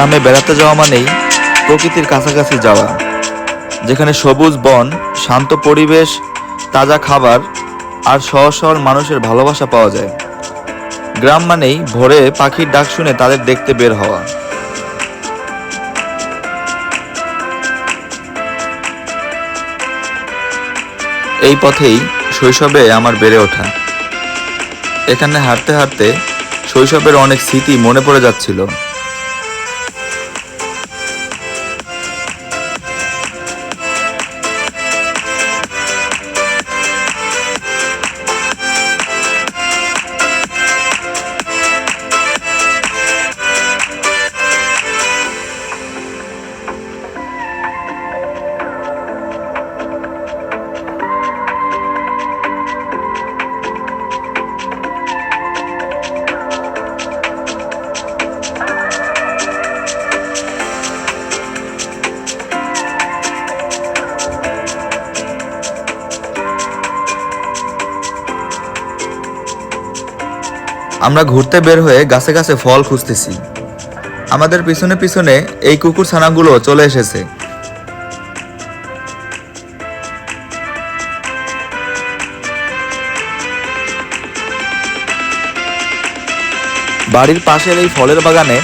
গ্রামে বেড়াতে যাওয়া মানেই প্রকৃতির কাছাকাছি যাওয়া, যেখানে সবুজ বন, শান্ত পরিবেশ, তাজা খাবার আর সহজ সরল মানুষের ভালোবাসা পাওয়া যায়। গ্রাম মানেই ভোরে পাখির ডাক শুনে তাদের দেখতে বের হওয়া। এই পথেই শৈশবে আমার বেড়ে ওঠা। এখানে হাঁটতে হাঁটতে শৈশবের অনেক স্মৃতি মনে পড়ে যাচ্ছিল। আমরা ঘুরতে বের হয়ে গাছে গাছে ফল খুঁজতেছি। আমাদের পিছনে পিছনে এই কুকুর ছানাগুলো চলে এসেছে। বাড়ির পাশের এই ফলের বাগানে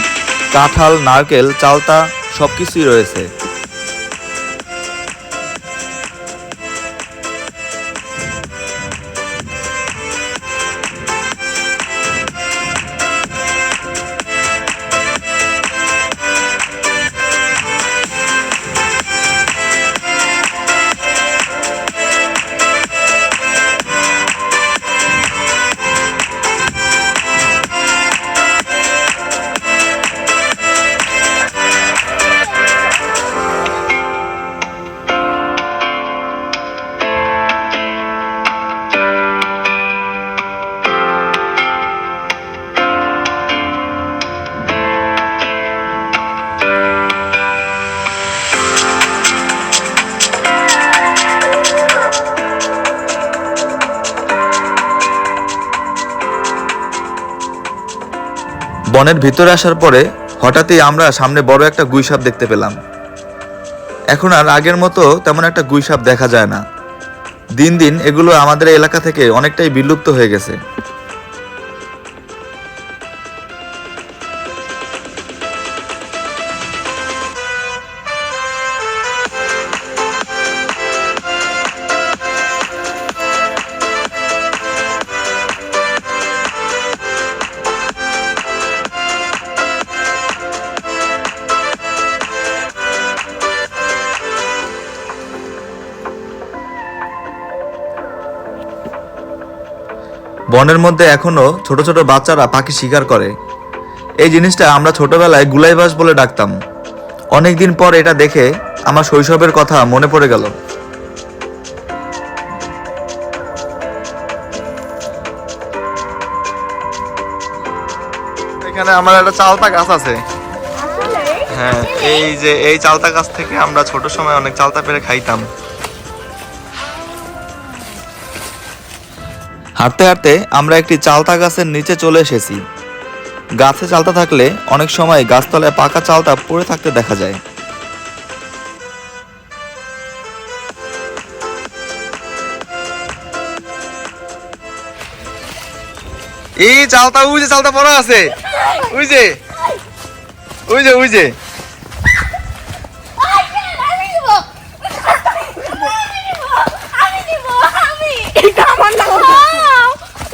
কাঁঠাল, নারকেল, চালতা সবকিছুই রয়েছে। বনের ভিতরে আসার পরে হঠাৎই আমরা সামনে বড় একটা গুইসাপ দেখতে পেলাম। এখন আর আগের মতো তেমন একটা গুইসাপ দেখা যায় না। দিন দিন এগুলো আমাদের এলাকা থেকে অনেকটাই বিলুপ্ত হয়ে গেছে। বনের মধ্যে এখনও ছোট ছোট বাচ্চারা পাখি শিকার করে। এই জিনিসটা আমরা ছোটবেলায় গুলাইবাস বলে ডাকতাম। অনেকদিন পর এটা দেখে আমার শৈশবের কথা মনে পড়ে গেল। এখানে আমার একটা চালতা গাছ আছে। হ্যাঁ এই যে এই চালতা গাছ থেকে আমরা ছোট সময় অনেক চালতা পেরে খাইতাম। হাঁটতে হাঁটতে আমরা একটি চালতা গাছের নিচে চলে এসেছি। গাছে চালতা থাকলে অনেক সময় গাছতলায় পাকা চালতা পড়ে থাকতে দেখা যায়। এই চালতা, ওই যে চালতা পড়া আছে। ওই যে ওই যে ওই যে আমি নিব আমি নিব আমি এটা আমার না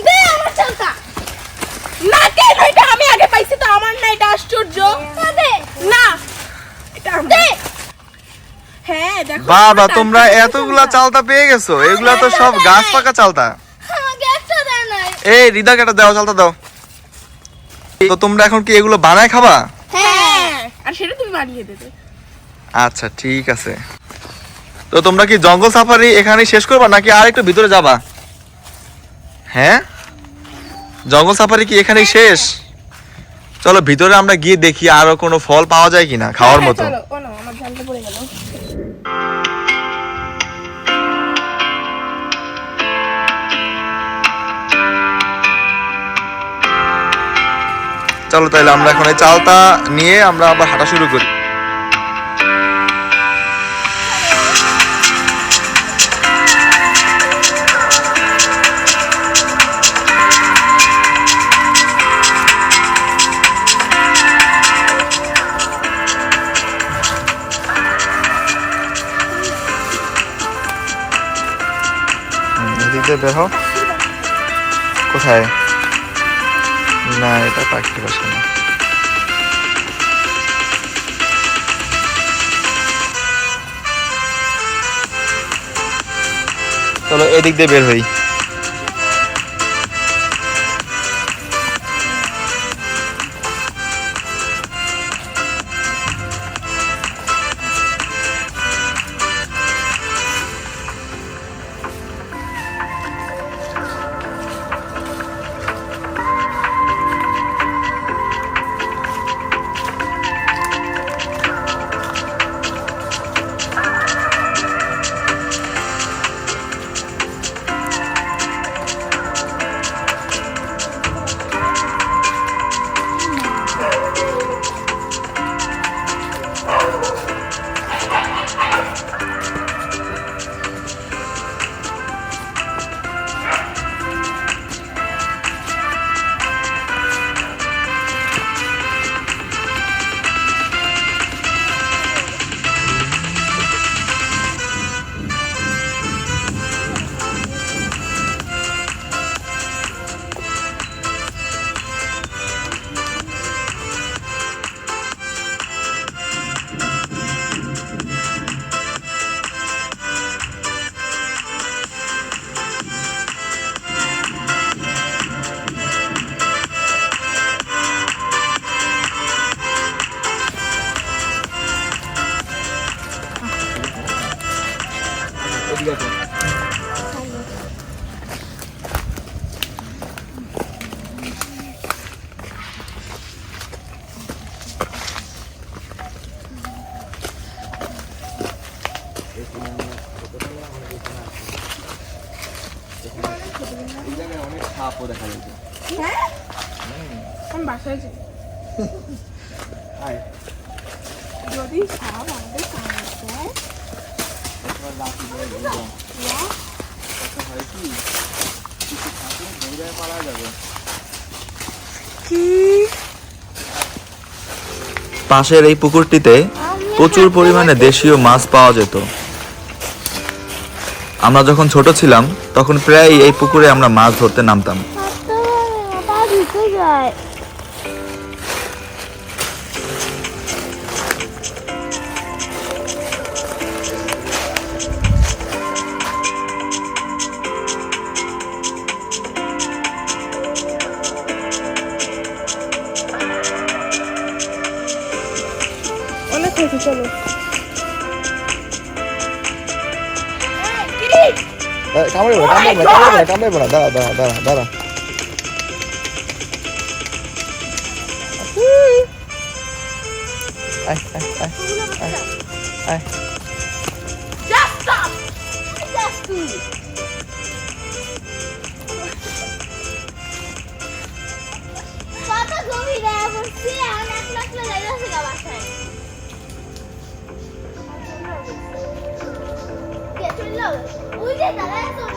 দে আমার চালটা না কেন এটা আমি আগে পাইছি তো আমার না এটা আশ্চর্য। না হ্যাঁ দেখো বাবা তোমরা এতগুলা চালতা পেয়ে গেছো? এগুলা তো সব গাছ পাকা চালতা। নাই। এই হৃদয় কেটে দাও চালতা দাও। তো তোমরা এখন কি এগুলো বানায় খাবা? হ্যাঁ। আর সেটা তুমি বানিয়ে দেবে। আচ্ছা ঠিক আছে। তো তোমরা কি জঙ্গল সাফারি এখানেই শেষ করবা নাকি আর একটু ভিতরে যাবা? হ্যাঁ? জঙ্গল সাফারি কি এখানেই শেষ? চলো ভিতরে আমরা গিয়ে দেখি আরও কোনো ফল পাওয়া যায় কিনা খাওয়ার হ্যাঁ, মতো। চলো তাহলে আমরা এখন চালতা চালটা নিয়ে আমরা আবার হাঁটা শুরু করি। দিয়ে বের হও। কোথায়? না এটা পাখি বাসা না। চলো এদিক দিয়ে বের হই। অনেক সাপও দেখা যাচ্ছে। হ্যাঁ? আমি বাসায় যাই যদি সাপ আমাদের কামড় দেয় পাশের এই পুকুরটিতে প্রচুর পরিমাণে দেশীয় মাছ পাওয়া যেত। আমরা যখন ছোট ছিলাম, তখন প্রায় এই পুকুরে আমরা মাছ ধরতে নামতাম। চলো কামড়ে বড় কামড়ে বড় কামড়ে বড় কামড়ে বড় দাঁড়া দাঁড়া দাঁড়া দাঁড়া আয় আয় আয় আয় Just stop! কত গভীরে বসছি এখন এক লাখ লাগাই কে চলল ওই যে দাঁড়ায় চলে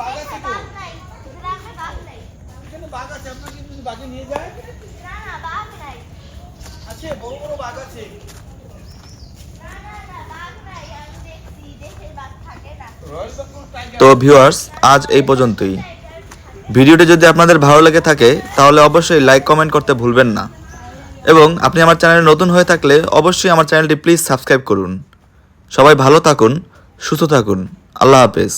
বাঘ আছে তো। বাঘ নাই গ্রামে বাঘ নাই। এখানে বাঘ আছে আপনাকে যদি বাঘে নিয়ে যায়? না না বাঘ নাই। আছে বড় বড় বাঘ আছে। না না না বাঘ নাই আমি দেখছি দেশের বাঘ থাকে তো ভিউয়ার্স আজ এই পর্যন্তই। ভিডিওটি যদি আপনাদের ভালো লেগে থাকে তাহলে অবশ্যই লাইক কমেন্ট করতে ভুলবেন না। এবং আপনি আমার চ্যানেলে নতুন হয়ে থাকলে অবশ্যই আমার চ্যানেলটি প্লিজ সাবস্ক্রাইব করুন। সবাই ভালো থাকুন সুস্থ থাকুন। আল্লাহ হাফেজ।